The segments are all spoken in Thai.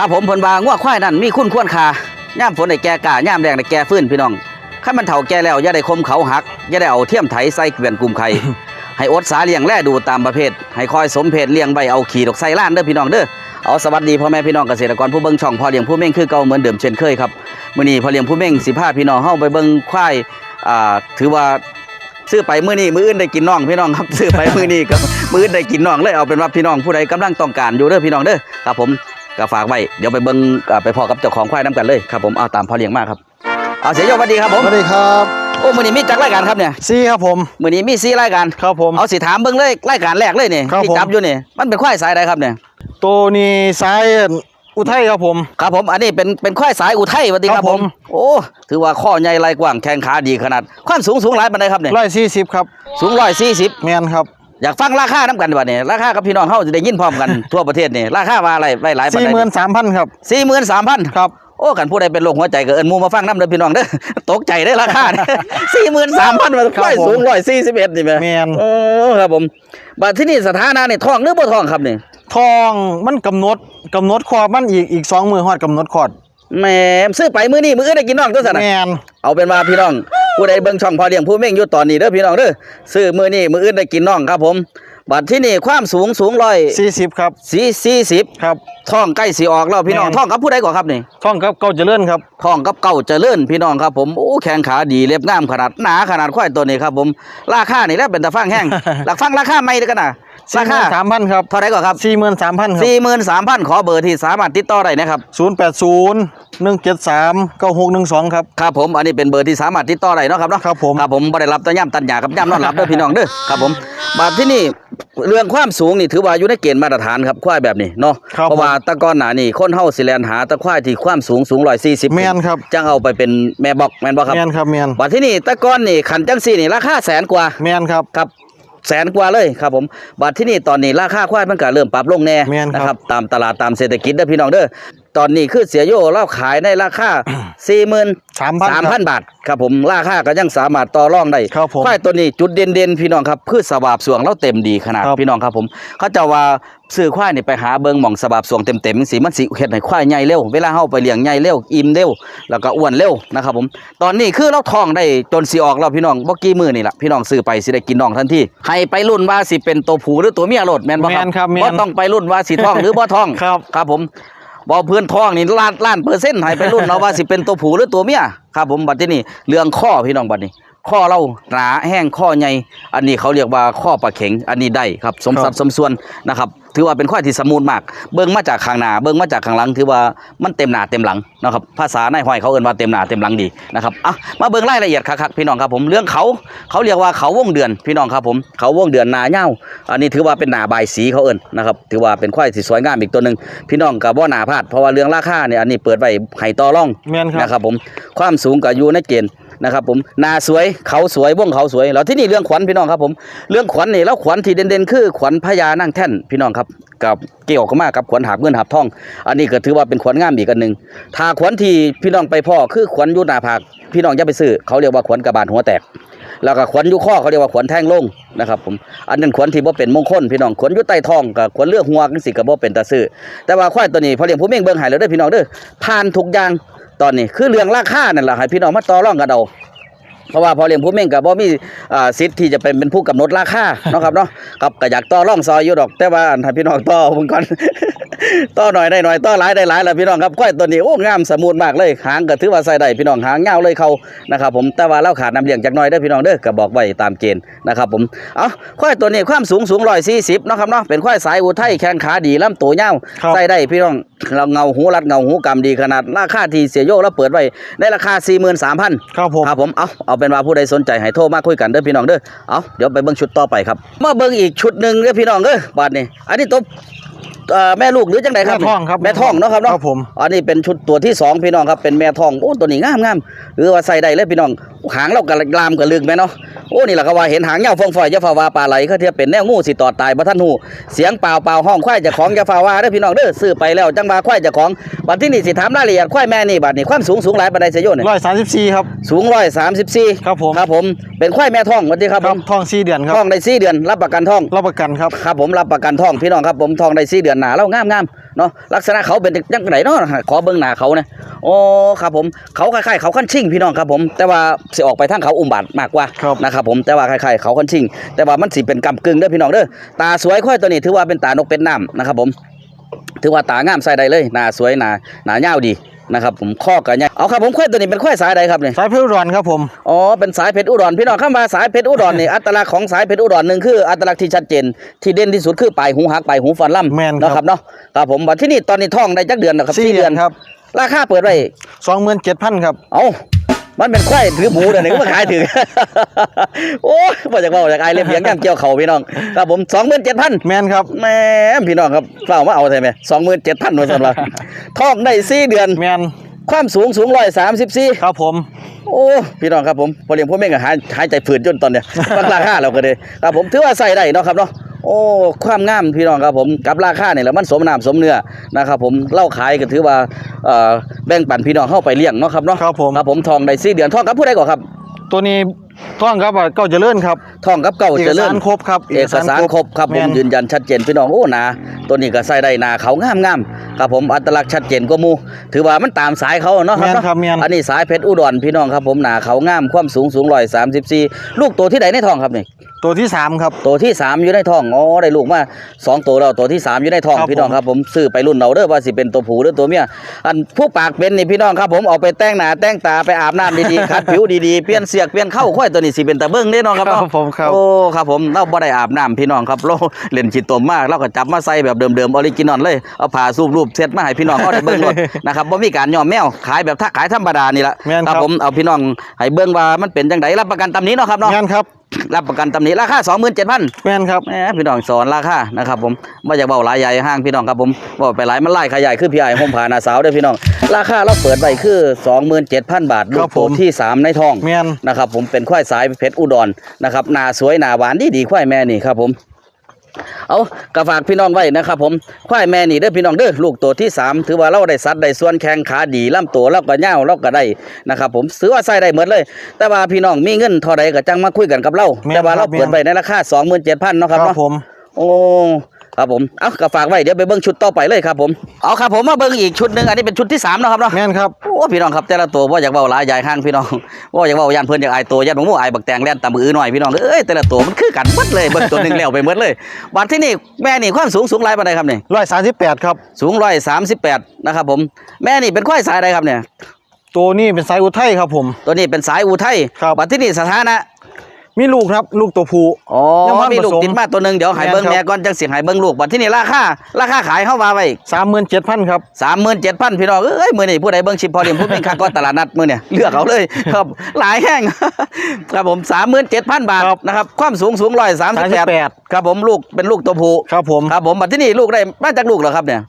ครับผมเพิ่นว่างัวควายนั่นมีคุณควรค่าย่ามฝนได้แก่กาย่ามแดงได้แก่ฟื้นพี่น้องคันมันเฒ่าแก่แล้วอย่าได้คมเขาหักอย่าได้เอาเทียมไถใส่เกวียนกลุ่มไข่ให้อดสาเลี้ยงแลดูตามประเภท ให้คอยสมเพศเลี้ยงใบเอาขี่ดอกไส้ล้านเด้อพี่น้องเด้อเอาสวัสดีพ่อแม่พี่น้องเกษตรกรผู้เบิ่งช่องพ่อเลี้ยงผู้เม่งคือเก่าเหมือนเดิมเช่นเคยครับมื้อนี้พ่อเลี้ยงผู้เม่งสิพาพี่น้องเฮาไปเบิ่งควายอ่าถือว่าซื้อไปมื้อนี้มื้ออื่นได้กินน้องพี่น้องครับซื้อไปมื้อนี้ก็มื้ออื่นได้กินน้องเลยเอาเป็นว่าพี่น้องผู้ใดกำลังต้องการอยู่เด้อพี่น้องเด้อครับผม ก็ฝากไว้เดี๋ยวไปเบิ่งอ่าไปพอกับเจ้าของควายนํกันเลยครับผมเอาตามพ่อเลี้ยงมาครับเอาเสียโยสวัสดีครับผมสวัสดีครับโอ้มื้อนี้มีจักรายการครับเนี่ยซีครับผมมื้อนี้มีสี่รายการครับผมเอาสิถามเบิ่งเลยรายการแรกเลยนี่ครับที่ผมจับอยู่นี่มันเป็นควายสายใดครับเนี่ยตัวนี้สายอุทัยครับผมครับผมอันนี้เป็นเป็นควายสายอุทัยสวัสดีคครัรับบผผมมโอ้ถือว่าข้อใหญ่ไหล่กว้างแข้งขาดีขนาดความสูงสูงหลายปานใดครับเนี่ยร้อยสี่สิบครับสูง140แมนครับ อยากฟังราคาน้ำกันดีกว่านี่ราคากับพี่น้องเฮาจะได้ยินพร้อมกันทั่วประเทศนี่ราคาว่าอะไรไว้หลายปานสี่ใดหมื่นสามพันครับสี่หมื่นสามพันครับโอ้กันผู้ใดเป็นโรคหัวใจก็เอิ้นหมูมาฟังน้ำเด้อพี่น้องเด้อตกใจได้อราคาสี่หมื่นสามพันมันครับค่อยผมสูงร้อยสี่สิบเอ็ดนี่แม่แมนโอ้ครับผมบัดที่นี่สถานะนี่ท้องหรือบ่ท้องครับนี่ทองมันกำหนดกำหนดคอร์ดมันอีกอีกสองมือฮอดกำหนดคอร์ดแหม่ซื้อไปมื้อนี้มื้ออื่นได้กินน้องตัวสันแมน่ะนเอาเป็นว่าพี่น้อง ผู้ใดเบิ่งช่องพอเลี้ยงผู้เม่งอยู่ตอนนี้เด้อพี่น้องเด้อซื้อมื้อนี้มื้ออื่นได้กินน้องครับผมบัดที่นี่ความสูงสูงร้อยสี่สิบครับสี่สี่สิบครับท้องใกล้สิออกแล้วพี่น้องแม่น ท้องกับผู้ใดก่อนครับนี่ทองครับเก้าเจริญครับ ท้องกับเก่าเจริญพี่น้องครับผมโอ้แข้งขาดีเล็บงามขนาดหนาขนาดควายตัวนี้ครับผมราคานี่แหล้วเป็นตะฟังแห้ง หลักฟังราคาไม่ได้กันนะสี่ ราหมื่คานสามพันครับเท่าไหรก่อนครับสี่หมื่นสามพันครับสี่หมื่นสามพันขอเบอร์ที่สามารถติดต่อได้นะครับศูนย์แปดศูนย์หนึ่งเจ็ดสามเก้าหกหนึ่งสองครับครับผมอันนี้เป็นเบอร์ที่สามารถติดต่อได้เนาะครับเนาะครับผมครับผมบ่ได้รับแตะย่ำตันหยากับย่ำนอนหลับเด้อพี่น้องเด้อครับผมบาดที่นี่เรื่องความสูงนี่ถือว่าอยู่ในเกณฑ์มาตรฐานครับควายแบบนี้เนาะครับเพราะว่าแตะก้อนหนานี่คนเฮาสิแลนหาแตะควายที่ความสูงสูงร้อยสี่สิบแมนครับจังเอาไปเป็นแม่บอกแม่นบ่ครับแมนครับแมนบัดที่นี่ตะก้อนนี่ขันจังซี่นี่ราคาแสนกว่าแมนครับครับ แสนกว่าเลยครับผมบัดที่นี่ตอนนี้ราคาควายมันก็เริ่มปรับลงแน่แม่นครับ นะครับตามตลาดตามเศรษฐกิจเด้อพี่น้องเด้อ ตอนนี้คือเสียโยเราขายในราคาสี่หมื่นสามพันสามพันบาทครับผมราคาก็ยังสามารถต่อรองได้ครับผมควายตัวนี้จุดเด่นๆพี่น้องครับคือสวาบสวงเราเต็มดีขนาดครับพี่น้องครับผมเขาจะว่าซื้อควายนี่ไปหาเบิงหม่องสวาบสวงเต็มๆสิมันสิเฮ็ดให้ควายใหญ่เร็วเวลาเฮาไปเลี้ยงใหญ่เร็วอิ่มเร็วแล้วก็อ้วนเร็วนะครับผมตอนนี้คือเราท้องได้จนสิออกแล้วพี่น้องบ่กี่มื้อนี่ล่ะพี่น้องซื้อไปสิได้กินน้องทันทีให้ไปรุ่นว่าสิเป็นตัวผู้หรือตัวเมียโลดแม่นบ่ครัแม่นครับแม่นบ่ต้องไปรุ่นว่าสิท้องหรือบ่ท้องครับครับผม บ่เพื่อนท้องนี่ล้านล้านเปอร์เซ็นต์ให้ไปรุ่นเนาว่าสิเป็นตัวผู้หรือตัวเมียครับผมบัดนี้เรื่องข้อพี่น้องบัดนี้ ข้อเราหนาแห้งข้อใหญ่อันนี้เขาเรียกว่าข้อปลาเข็งอันนี้ได้ครับ สมสัดสมส่วนนะครับถือว่าเป็นข้อที่สมูทมาก เบิ่งมาจากข้างหน้าเบิ่งมาจากข้างหลัง ถือว่ามันเต็มหน้าเต็มหลังนะครับภาษาในห้อยเขาเอ่นว่าเต็มหน้าเต็มหลังดีนะครับอะมาเบิ่งรายละเอียดครับพี่น้องครับผมเรื่องเขาเขาเรียกว่าเขาวงเดือนพี่น้องครับผมเขาวงเดือนหนาเง่าอันนี้ถือว่าเป็นหนาบายสีเขาเอิ้นนะครับถือว่าเป็นควายที่สวยงามอีกตัวหนึ่งพี่น้องกับว่าหนาพลาดเพราะว่าเรื่องราคาเนี่ยอันนี้เปิดไว้ให้ต่อรองแมนครับนะครับผมความสูงก็อยู่ในเกณฑ์ นะครับผมนาสวยเขาสวยว่องเขาสวยแล้วที่นี่เรื่องขวัญพี่น้องครับผมเรื่องขวัญนี่แล้วขวัญที่เด่นๆคือขวัญพญานั่งแท่นพี่น้องครับกับเกี่ยวกันมากกับขวัญหาบเงินหาบทอง อันนี้ก็ถือว่าเป็นขวัญงามอีกอันหนึ่งถ้าขวัญที่พี่น้องไปพ่อคือขวัญยุนาภาคพี่น้องอย่าไปซื้อเขาเรียกว่าขวัญกระบาลหัวแตกแล้วก็ขวัญยุข้อเขาเรียกว่าขวัญแท่งลงนะครับผมอันนั้นขวัญที่บ่เป็นมงคลพี่น้องขวัญยุใต้ทองกับขวัญเลือกหัวจังสิก็บ่เป็นตาซื้อแต่ว่าควายตัวนี้พอเลี้ยงผู้เม่งเบิ่งให้แล้วเด้พี่น้องเด้อผ่านทุกอย่าง ตอนนี้คือเรื่องราคานั่นแหละให้พี่น้องมาต่อรองกันเอาเพราะว่าพอเลี้ยงผู้เม่งกับบ่มีอ่าสิทธิ์ที่จะเป็นเป็นผู้กำหนดราคาเนาะครับเนาะครับก็อยากต่อรองซอยอยู่ดอก แต่ว่าอันให้พี่น้องต่อผมก่อน ต่อหน่อยได้หน่อยต่อหลายได้หลายแล้วพี่น้องครับควายตัวนี้โอ้งามสมูทมากเลยหางก็ถือว่าใส่ได้พี่น้องหางยาวเลยเขานะครับผมแต่ว่าเราขาดน้ำเลี้ยงจากหน่อยเด้อพี่น้องเด้อก็บอกไว้ตามเกณฑ์นะครับผมเอาควายตัวนี้ความสูงสูงร้อยสี่สิบนาะครับเนาะเป็นควายสายอุทัยแข้งขาดีลำตัวยาวครับใส่ได้พี่น้องเราเงาหูรัดเงาหูกำดีขนาดราคาที่เสียโยกแล้วเปิดไว้ในราคาสี่หมื่นสามพันครับผมครับผมเอาเอาเป็นว่าผู้ใดสนใจให้โทรมาคุยกันเด้อพี่น้องเด้อเอาเดี๋ยวไปเบิ่งชุดต่อไปครับมาเบิ่งอีกชุดหนึ่งเด้อพี่น้องเด้อบาดนี้อันนี้ตัว เอ่อแม่ลูกหรือจังไดครับแม่ท้องครับแม่ท้องเนาะครับเนาะครับผม อันนี้เป็นชุดตัวที่สองพี่น้องครับเป็นแม่ท้องโอ้ตัวนี้งามงามหรือว่าใส่ได้เลยพี่น้องหางเรากระลามกระลึกไหมเนาะโอ้นี่แหละก็ว่าเห็นหางเงาฟองฝอยจะฝ่าว่าปลาไหลเขาเทียบเป็นแนวงูสิตอดตายบ่ท่านหูเสียงเปล่าเปล่าห้องควายเจะของจะฝ่าว่าเด้อพี่น้องเด้อซื้อไปแล้วจังว่าควายเจะของบัดที่นี่สิถามรายละเอียดควายแม่นี่บัดนี่ความสูงสูงหลายปานใดเสียโยนร้อยสามสิบสี่ครับสูงร้อยสามสิบสี่ครับผมครับผมเป็นควายแม่ท้องสวัสดีครับคผรับมทองสี่เดือนครับท้องได้สี่เดือนรับประกันท้องรับประกันครับครับผมรับประกันท้องพี่น้องครับผมท้องได้สี่เดือนหนาแล้วงามงาม เนาะลักษณะเขาเป็นจังไหนเนาะขอเบิ่งหน้าเขาเนี่ยโอ้ครับผมเขาคล้ายๆเขาขั้นชิ่งพี่น้องครับผม แต่ว่าสิออกไปทางเขาอุ้มบาดมากกว่าครับนะครับผมแต่ว่าคล้ายๆเขาขั้นชิ่งแต่ว่ามันสิเป็นกำกึ่งเด้อพี่น้องเด้อตาสวยค่อยตัวนี้ถือว่าเป็นตานกเป็ดน้ำนะครับผมถือว่าตางามใส่ได้เลยหน้าสวยหน้าหน้ายาวดี นะครับผมข้อกันเนี่ยเอาครับผมค่อยตัวนี้เป็นค่อยสายใดครับเนี่ยสายเพชรอุดรครับผมอ๋อเป็นสายเพชรอุดรพี่น้องข้ามาสายเพชรอุดรนี่อัตลักษณ์ของสายเพชรอุดรหนึ่งคืออัตลักษณ์ที่ชัดเจน ที่เด่นที่สุดคือปลายหูหักปลายหูฟันล่ำแม่นครับเนาะครับเนาะครับผมบัดที่นี่ตอนนี้ท่องได้จักเดือนนะครับสี่เดือนครับราคาเปิดไว้สองหมื่นเจ็ดพันครับเอ้า มันเป็นควายถือหมูเดี๋ยวนี้ก็มาขายถือโอ้ยมาจากว่าจากไอายเล็บเลี้ยงย่างเกี่ยวเขาพี่น้องครับผมสองหมื่นเจ็ดพันแมนครับแหม่พี่น้องครับเปล่ามาเอาใช่ไหมสองหมื่นเจ็ดพันวันสำหรับท่องได้สี่เดือนแมนความสูงสูงร้อยสามสิบสี่ครับผมโอ้พี่น้องครับผมพอเลี้ยงพ่อแม่ก็หายหายใจฝืดจนตอนเนี้ยฟังราคาเราก็เลยครับผมถือว่าใส่ได้เนาะครับเนาะ โอ้ความงามพี่น้องครับผมกับราคาเนี่ยแหละมันสมน้ำสมเนื้อนะครับผมเล่าขายก็ถือว่าเอ่อแบ่งปันพี่น้องเข้าไปเลี้ยงเนาะครับเนาะครับผม ครับผมทองได้สี่เดือนทองกับผู้ใดก่อนครับ ตัวนี้ท่องครับว่าเก้าเจริญครับทองกับเก่าเอกเจริสาญรครบครับเอกสารครบครับผมแม่นยืนยันชัดเจนพี่น้องโอ้หนาตัวนี้ก็ใส่ได้หนาเขางามงามครับผมอัตลักษณ์ชัดเจนกว่าหมู ถือว่ามันตามสายเขาเนาะครับแม่นเนาะครับแม่นอันนี้สายเพชรอุดรพี่น้องครับผมหนาเขางามความสูงสูงร้อยสามสิบสี่ลูกตัวที่ไหนในท้องครับนี่ ตัวที่สามครับ ตัวที่สามอยู่ในท้องอ๋อได้ลูกมาสองตัวแล้วตัวที่สามอยู่ในท้องครับพี่น้องครับผมซื้อไปรุ่นเราเด้อว่าสิเป็นตัวผู้หรือตัวเมียอันผู้ปากเป็นนี่พี่น้องครับผมเอาไปแต่งหน้าแต่งตาไปอาบน้ำดีๆขัดผิวดีๆเปลี่ยนเสียกเปลี่ยนเข้าค่อยตัวนี้สิเป็นตะเบิ้งแน่นอนครับครัเนาะบผมครับโอ้ครับผมเราบ่ได้อาบน้ำพี่น้องครับเราเล่นขีดตมมากเราก็จับมาใส่แบบเดิมๆออริจินอลเลยเอาผ้าสูบรูปเซตมาให้พี่น้องเขาได้เบิ่งหมดนะครับบ่มีการยอมแมวขายแบบถ้าขายธรรมดานี่ละแม่นคครัรับบผมเอาพี่น้องให้เบิ่งว่ามันเป็นจังไดรับประกันตำหนี้เนาะครับเนาะแมนครับ รับประกันตำหนี้ราคา27,000แมนครับแหมพี่น้องสอนราคานะครับผมบ่อยากเบาหลายใหญ่ห้างพี่น้องครับผมเว้าไปหลายมันไล่ขยายคือพี่ไอ้ห่มผ้าหน้าสาวเด้อพี่น้อง ราคาเราเปิดไว้คือ27,000บาทลูครักบโตผมที่สามในท้องแมนนะครับผมเป็นควายสายเพชรอุดรนะครับหน้าสวยหน้าหวานดีดีควายแม่นี่ครับผม เอากระฝากพี่น้องไว้นะครับผมควายแม่นี่เด้อพี่น้องเด้อลูกตัวที่สามถือว่าเราได้สัดได้ส่วนแข้งขาดีลำตัวเราก็เงาวเราก็ได้นะครับผมถือว่าใส่ได้หมดเลย แต่ว่าพี่น้องมีเงินเท่าใดก็จังมาคุยกันกับเราแม่นแต่ว่าครัเราบเปิดไปในราคา27,000เนาะคครัรับบเนาะผมโอ้ ครับผม เอากระฝากไว้เดี๋ยวไปเบิ้งชุดต่อไปเลยครับผม เอาครับผมมาเบิ้งอีกชุดหนึ่งอันนี้เป็นชุดที่สามเนาะครับเนาะ แมนครับ โอ้พี่น้องครับแต่ละตัวว่าอยากเบาหลายใหญ่ห้างพี่น้องว่าอยากเบายันเพื่อนอยากอายตัวยันหมูอายบักแตงแล่นตามมือหน่อยพี่น้องเอ้ยแต่ละตัวมันคือกันหมดเลยเบิ้งตัวหนึ่งแล้วไปหมดเลยบัดที่นี่แม่นี่ความสูงสูงไรปานใดครับนี่ร้อยสามสิบแปดครับ สูงร้อยสามสิบแปดนะครับผม แม่นี่เป็นควายสายใดครับเนี่ยตัวนี้เป็นสายอุทัยครับผม ตัวนี้เป็นสายอุทัยครับบัดที่นี่สถานะ มีลูกครับ ลูกตัวผู้ อ๋อยังบ่มีลูกผสมติดมาตัวหนึ่งเดี๋ยวใหายเบิ้งแม่นครับแม่ก่อนจังเสียงหายเบิ้งลูกบัดที่นี่ราคาราคาขายเข้ามาไว้สามหมื่นเจ็ดพันครับ สามหมื่นเจ็ดพันพี่น้องเอ้ยมือนี่ผู้ใดเบิ่งชิปพอเดียมผู้เป็นข้างก้อนตลาดนัดมือเนี่ยเลือกเอาเลยครับหลายแห้ง ครับผมสามหมื่นเจ็ดพันบาทครับ นะครับความสูงสูงร้อยสามสิบแปด38ครับผมลูกเป็นลูกตัวผู้ครับผม ครับผมบัดที่นี่ลูกได้มาจากลูกเหรอครับเนี่ย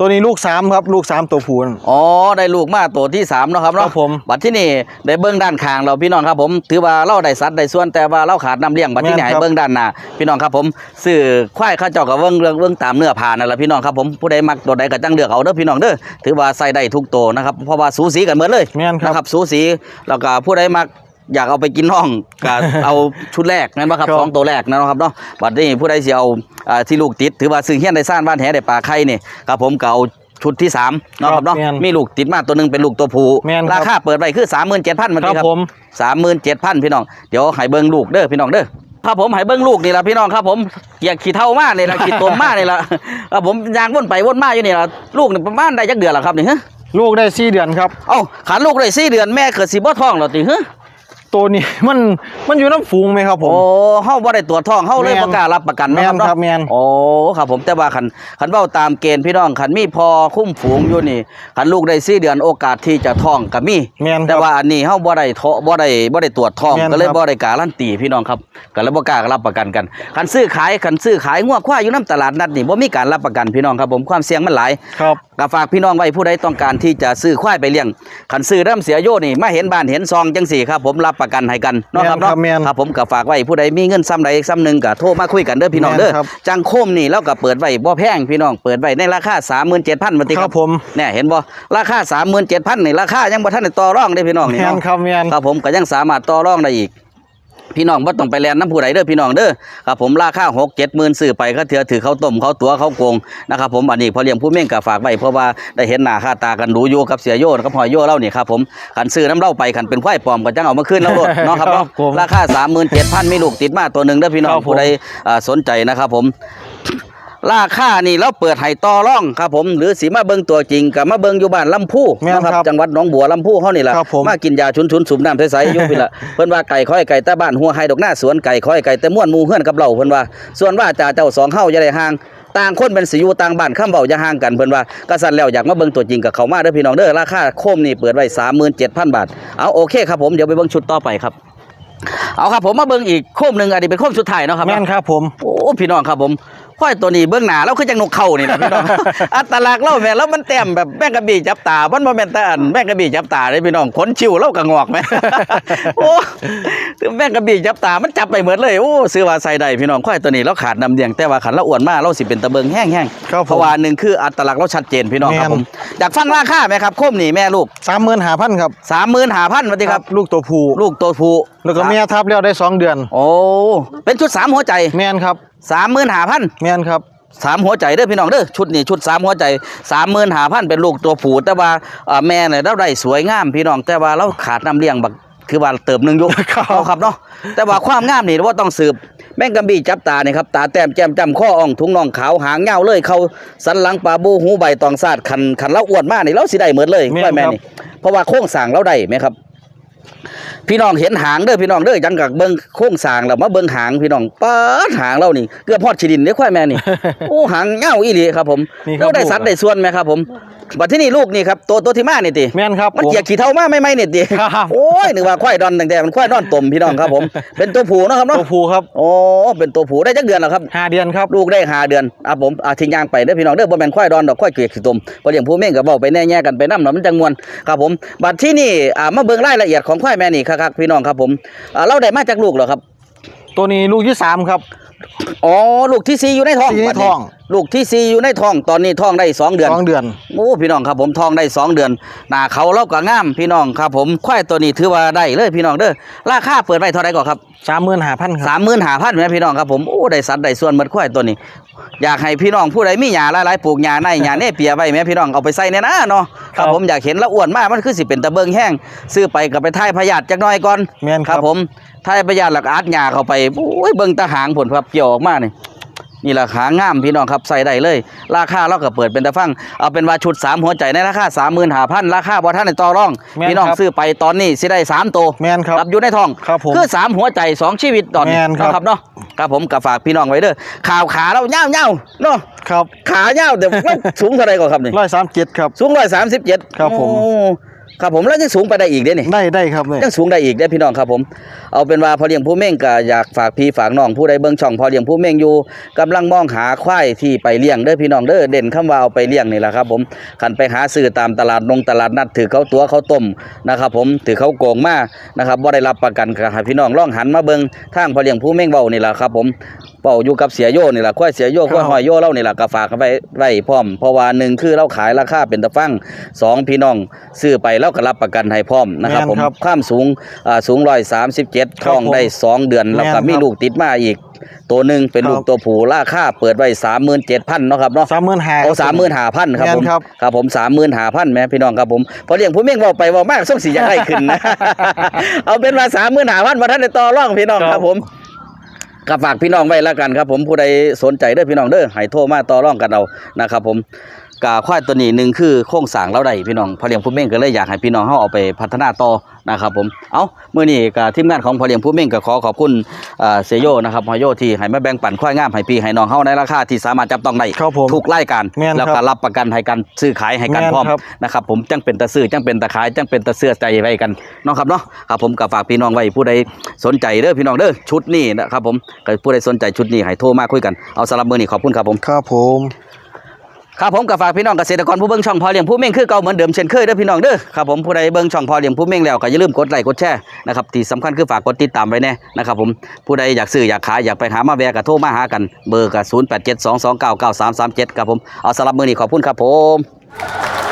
ตัวนี้ลูกสามครับลูกสามตัวผู้นั่นอ๋อได้ลูกมาตัวที่สามเนาะครับครัเนาะบผม บัดที่นี่ได้เบิ้งด้านข้างเราพี่น้องครับผม ถือว่าเราได้สัตว์ได้ส่วนแต่ว่าเราขาดน้ำเลี้ยงบัดที่นี่แม่นให้ครับเบิ้งด้านหน้าพี่น้องครับผมซื้อควายเข้าเจ้ากับเบิ้งเรื่องเบิ้งตามเนื้อผ้านั่นแหละพี่น้องครับผมผู้ใดมักตัวใดก็จังเลือกเอาเด้อพี่น้องเด้อถือว่าใส่ได้ทุกตัวนะครับเพราะว่าสูสีกันเหมือนเลยแม่นครับ นะครับสูสีแล้วก็ผู้ใดมัก อยากเอาไปกินน่องก็เอาชุดแรกนั่นว่าครับครับ สองตัวแรกนะครับเนาะบัดนี้ผู้ใดสิเอาอ่าที่ลูกติดถือว่าซื้อเฮี้ยนได้ซ่านบ้านแหได้ปลาไข่นี่ครับผมก็เอาชุดที่สามเนาะครับเนาะแม่นมีลูกติดมาตัวหนึงเป็นลูกตัวผู้แม่นครับ ราคาเปิดไปคือสามหมื่นเจ็ดพันมันครับครับ ผม สามหมื่นเจ็ดพันพี่น้อง เดี๋ยวให้เบิ้งลูกเด้อพี่น้องเด้อครับผมให้เบิ้งลูกนี่ละพี่น้องครับผมเกียกขี้เท่ามากเลยละ ขี้ตมมากเลยละครับผมยางวนไปวนมาอยู่นี่ละลูกนี่ประมาณได้จักเดือนละครับนี่ฮะลูกได้สี่เดือนครับ เอ้าขันลูกได้สี่เดือนแม่เกิดสิบ่ท้องเหรอติฮะ ตัวนี้มันมันอยู่น้ำฝูงไหมครับผม โอ้เฮาบ่ได้ตรวจท้องเฮาเลยแม่นบ่กล้ารับประกันแม่เนาะนครับครับเนาะแม่น โอ้ครับผมแต่ว่าคันคันเว้าตามเกณฑ์พี่น้องคันมีพอคุ้มฝูงอยู่นี่คันลูกได้4เดือนโอกาสที่จะท้องก็มี แม่นครับ แต่ว่าอันนี้เฮาบ่ได้เทาะบ่ได้บ่ได้ตรวจท้องแม่นก็เลยครับบ่ได้การันตีพี่น้องครับก็เลยบ่กล้ารับประกันกันคันซื้อขายคันซื้อขายงัวควายอยู่นํตลาดนัดนี่บ่มีการรับประกันพี่น้องครับผมความเสี่ยงมันหลายครับ ก็ฝากพี่น้องไว้ผู้ใดต้องการที่จะซื้อควายไปเลี้ยงขันซื้อเริ่มเสียโยนี่มาเห็นบ้านเห็นซองจังสี่ครับผมรับประกันให้กันเนาะครับแม่นครัเนาะบแม่นครับผมก็ฝากไว้ผู้ใดมีเงินซ้ำใดซ้ำหนึ่งก็โทรมาคุยกันเด้อพี่น้องเด้อแม่นครับ จังโคมนี่แล้วก็เปิดไว้บ่แพงพี่น้องเปิดไว้ในราคา37,000บาทครับผมเนี่ยเห็นบ่ราคา37,000นี่ราคายังบ่ทันได้ต่อรองเด้อพี่น้องนี่แมนเนาะ ครับแมนครับผมก็ยังสามารถต่อรองได้อีก พี่น้องบ่ต้องไปแลนน้ำผู้ใดเด้อพี่น้องเด้อครับผมราคาหกเจ็ดหมื่นซื้อไปก็เถือถือเขาต้มเขาตัวเขาโกงนะครับผมอันนี้พอเลี้ยงผู้เม่งก็ฝากไว้เพราะว่าได้เห็นหน้าค่าตากันดูอยู่กับเสียโยกับหอยโยเล่านี่ครับผมขันซื้อน้ำเล่าไปขันเป็นควายปลอมก็จังเอามาขึ้นแล้วโลดเนาะครับเนาะผมราคาสามหมื่นเจ็ดพันมีลูกติดมาตัวหนึ่งเด้อพี่น้องครับผมผู้ใดอ่าสนใจนะครับผม ราคานี่เราเปิดให้ต่อร่องครับผมหรือสีมาเบิงตัวจริงกับมาเบิงอยู่บ้านลำพูแม่นนะคครัรับบจังหวัดหนองบัวลำพูเฮานี่แหละครับผมมากินยาชุนชุนๆสูบน้ำใสๆอยู่พี่ละ เพิ่นว่าไก่ค้อยไก่แต่บ้านหัวไฮดอกหน้าสวนไก่ค้อยไก่แต่ม่วนหมูเฮือนกับเราเพิ่นว่า ส่วนว่าจ่าเจ้าสองเฮาอย่าได้ห่างต่างคนเป็นสิอยู่ต่างบ้านข้ามเว้าอย่าห่างกันเพิ่นว่ากษัตริย์แล้วอยากมาเบิ่งตัวจริงกับเขามาเด้อพี่น้องเด้อราคาโคมนี่เปิดไว้37,000 บาทเอาโอเคครับผมเดี๋ยวไปเบิ่งชุดต่อไปครับเอาครับผมมาเบิ่งอีกโคมหนึงอันนี้เป็นโคมสุดท้ายเนาะครับแมนครับผมโอ้พี่น้องครับผม ควายตัวนี้เบื้องหน้าเราคือจังนกเขานี่นะพี่น้อง อัตลักษณ์เราแม่แล้วมันแต้มแบบแม่งกระบี่จับตามันบ่แม่นแต่อันแม่งกระบี่จับตาเลยพี่น้องขนชิวเราก็งอกแม่โอ้แม่งกระบี่จับตามันจับไปหมดเลยโอ้ซื้อว่าใส่ได้พี่น้องควายตัวนี้เราขาดน้ำเลี้ยงแต่ว่าขันเราอ้วนมากเราสิเป็นตะเบิงแห้งครับผมๆเพราะว่าหนึ่งคืออัตลักษณ์เราชัดเจนพี่น้องครับแม่นผมอยากฟังราคาไหมครับโคมนี่แม่ลูกสามหมื่นหาพันครับสามหมื่นห้าพันสวัสดีครับ ลูกตัวผู้ลูกตัวผู้ แล้วก็เมียทับแล้วได้สองเดือน โอ้ เป็นชุดสามหัวใจแมนครับสามหมื่นห้าพันแมนครับสามหัวใจเด้อพี่น้องเด้อชุดนี้ชุดสามหัวใจสามหมื่นหาพันเป็นลูกตัวผูแต่ว่าเอ่อแม่เนี่ยเราได้สวยงามพี่น้องแต่ว่าเราขาดน้ำเลี้ยงบักคือว่าเติมหนึ่งอยุครับเอาครับเนาะแต่ว่าความงามนี่ว่าต้องสืบแม่งกำบี้จับตานี่ครับตาแต้มแจ่มจำข้ออ่องถุงน่องขาวหางเงาเลยเขาสันหลังปลาบูหูใบตองซาดคันคันเราอ้วนมากนี่เราสิได้เหมือนเลยแม่นค่อยแม่ครับนี่เพราะว่าโค้งสร้างเราได้ไหมครับ พี่น้องเห็นหางเด้อพี่น้องเด้อจังกับเบิ้งโค้งสร้างแล้วมาเบิ้งหางพี่น้องป๊าดหางเรานี่เกือบพอดชีดินเด้อค่อยแม่นี่โอ้หางเงาอีหลีครับผมนี่ครับ เราได้สัดได้ส่วนไหมครับผมบัดที่นี่ลูกนี่ครับตัวตัวที่มานี่ติแมนครับมันผมเกียกขี้เท่ามาไม่ไม่นี่ติครับ โอ้ยนึกว่าควายดอนตั้งแต่มันควายดอนตมพี่น้องครับผม เป็นตัวผู้เนาะครับเนาะตัวผู้ครับโอ้เป็นตัวผู้ได้จักเดือนแล้วครับ ห้าเดือนครับ ลูกได้หาเดือนอะผมอะทิ้งยางไปเด้อพี่น้องเด้อบ่แม่นควายดอนดอกควายเกียกขี้ตมเพราะอย่างผู้เม่งก็เว้าไปแน่แย่กันไปนำเนาะมันจังมวนครับผมบัดที่นี่อ่ามาเบิ่งรายละเอียดของควายแม่นี่ครับพี่น้องครับผมอ่าเราได้มาจากลูกเหรอครับ ตัวนี้ลูกที่สามครับอ๋อลูกที่สี่อยู่ในท้องสี่ในบัดนี้ท้อง ลูกที่สี่อยู่ในท้องตอนนี้ท้องได้สองเดือนสองเดือนโอ้พี่น้องครับผมทองได้สองเดือนหน้าเขาเราก็งามพี่น้องครับผมควายตัวนี้ถือว่าได้เลยพี่น้องเด้อราคาเปิดไว้เท่าไหร่ก่อนครับสามหมื่นหาพันครับสามหมื่นห้าพันแม่พี่น้องครับผมโอ้ได้สัตว์ได้ส่วนหมดควายตัวนี้ อยากให้พี่น้องผู้ใดมีหญ้าหลายๆปลูกหญ้าในหญ้าเน่เปียไว้แม่พี่น้องเอาไปใส่เนี่ยนะเนาะครับผมอยากเห็นแล้วอ้วนมากมันคือสิเป็นตะเบิงแห้งซื้อไปกับไปท่ายพยาธิจักหน่อยก่อนแม่นคครัรับบผมท่ายพยาธิหลักอาดหญ้าเข้าไปโอ้ยเบิ่งตาหางผลครับเกี่ยวออกมานี่ นี่ราคางามพี่น้องครับใส่ได้เลย ราคาเราก็เปิดเป็นตะฟังเอาเป็นว่าชุดสามหัวใจในราคาสามหมื่นห้าพันราคาบ่ท่านในต่อรอง แม่นพี่น้องครับซื้อไปตอนนี้สิได้สามตัวแมนครับรับอยู่ในท้องครับผมคือสามหัวใจสองชีวิตตอนนี้แม่นครับนะครับเนาะครับผมกับฝากพี่น้องไว้เด้อข่าวขาเราเน่าเน่าๆเนาะครับขาเน่าแต่เราสูงเท่าไรก่อนครับนี่ร้อยสามเจ็ดครับ สูงร้อยสามสิบเจ็ดครับผม ครับผมแล้วยังสูงไปได้อีกเด้นี่ได้ได้ครับเนี่ยยังสูงได้อีกได้อพี่น้องครับผม เอาเป็นว่าพอเลี้ยงผู้เม่งก็อยากฝากพี่ฝากน้องผู้ใดเบิ่งช่องพอเลี้ยงผู้เม่งอยู่กำลังมองหาควายที่ไปเลี้ยงเด้อพี่น้องเด้อเด่นคำว่าเอาไปเลี้ยงนี่แหละครับผมคันไปหาซื้อตามตลาดนงตลาดนัดถือเขาตัวเขาต้มนะครับผมถือเขาโกงมานะครับบ่ได้รับประกันก็ให้พี่น้องลองหันมาเบิ่งทางพอเลี้ยงผู้เม่งเว้านี่แหละครับผม เป้าอยู่กับเสียโยนี่แหละควายเสียโยควายหอยโยเล่านี่แหละก็ฝากไว้ไว้พร้อม เพราะว่าหนึ่งคือเราขายราคาเป็นตะฟังสองพี่น้องซื้อไปแล้วก็รับประกันให้พร้อมนะครับผมแม่นครับความสูงอ่าสูงร้อยสามสิบเจ็ดครับท้องได้สองเดือนแล้วก็แม่นครับมีลูกติดมาอีกตัวหนึ่งเป็นครับลูกตัวผู้ราคาเปิดไว้สามหมื่นเจ็ดพันเนาะครับเนาะสามหมื่นหาโอ้สามหมื่นห้าพันครับผมแม่นครับครับผมสามหมื่นห้าพันแม่พี่น้องครับผมพอเลี้ยงผู้เม่งเว่าไปเว่ามากส่งสีอยากได้ขึ้นนะเอาเป็นว่าสามหมื่นห้าพันมาท่านในต่อร่องพี่น้องครับผม ก็ฝากพี่น้องไว้แล้วกันครับผมผู้ใดสนใจเด้อพี่น้องเด้อให้โทรมาต่อรองกันเอานะครับผม กาควายตัวนี้หนึ่งคือโครงสร้างเราได้พี่น้องพอเลี้ยงผู้เม่งก็เลยอยากให้พี่น้องเฮาเอาไปพัฒนาต่อนะครับผมเอามื้อนี้ก็ทีมงานของพอเลี้ยงผู้เม่งก็ขอขอบคุณอ่าเซโยนะครับฮอยโยที่ให้มาแบ่งปันควายงามให้พี่ให้น้องเฮาในราคาที่สามารถจับต้องได้ครับผมทุกรายการแม่นแล้วคก็รับรับประกันให้กันซื้อขายให้กันแม่นพร้อมครับนะครับผมจังเป็นตะซื้อจังเป็นตะขายจังเป็นตะเสื้อใจไว้กันเนาะครับเนาะครับผมก็ฝากพี่น้องไว้ผู้ใดสนใจเด้อพี่น้องเด้อชุดนี้นะครับผมก็ผู้ใดสนใจชุดนี้ให้โทรมาคุยกันเอาสำหรับมื้อนี้ขอบคุณครับผมครับผม ครับผมกับฝากพี่น้องเกษตรกรผู้เบิ่งช่องพอเลี้ยงผู้เม่งคือเก่าเหมือนเดิมเช่นเคยเด้อพี่น้องเด้อครับผมผู้ใดเบิ่งช่องพอเลี้ยงผู้เม่งแล้วก็อย่าลืมกดไลค์กดแชร์นะครับที่สำคัญคือฝากกดติดตามไว้แน่นะครับผมผู้ใดอยากซื้ออยากขายอยากไปหามาแวะก็โทรมาหากันเบอร์ก็ดสองสองเก้าเก้าสามสามเจ็ดครับผมเอาสำหรับมือนี้ขอบคุณครับผม